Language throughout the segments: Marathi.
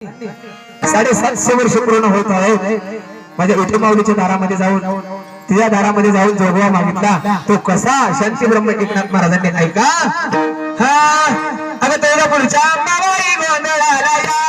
साडेसातशे वर्ष पूर्ण होत आहे. माझ्या विठू माऊलीच्या दारामध्ये जाऊन तिच्या दारामध्ये जाऊन जोगवा मागितला तो कसा शांती ब्रह्म एकनाथ महाराजांनी ऐका. हा. अगं तेवढा पुढच्या गोंधळाला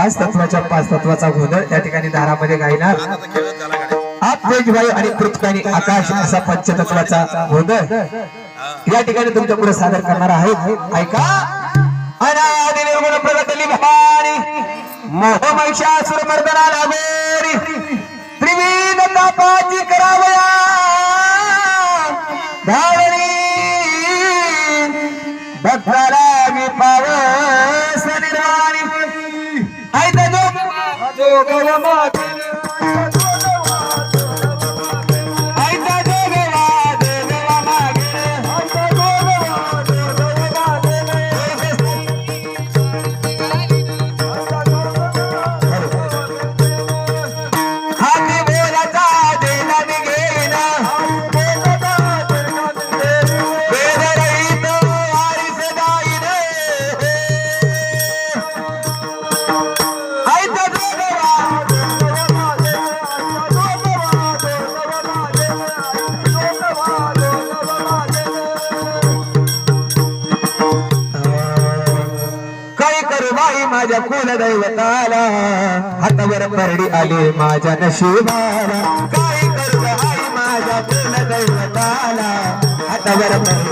पाच तत्वाच्या पाच तत्वाचा गोंधळ या ठिकाणी दारामध्ये आप तेजवायू आणि पृथ्वी आकाश असा पंचतत्वाचा गोंधळ या ठिकाणी तुमच्यापुढे सादर करणार आहेत ऐका. अनादि निर्गुण प्रगटली भवानी. मोह महिषासुर मर्दना लागोरी त्रिविध तापाची माझ्या कुलदैवताला हातावर परडी आले माझ्या नशिबाला. काय करू आई माझ्या कुलदैवताला हातावर परडी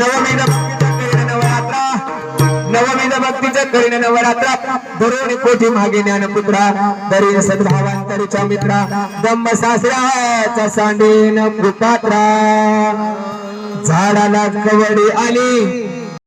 नवमीला भक्तीचं करीन नवरात्रा. नवमीला भक्तीचं करीन नवरात्रा. धरून कोठी मागे ज्ञानपुत्रा. दरीन सद्भावांतरीच्या मित्रा. दम्म सासऱ्याचा सांडेन कृपात्रा. झाडाला कवडी आली.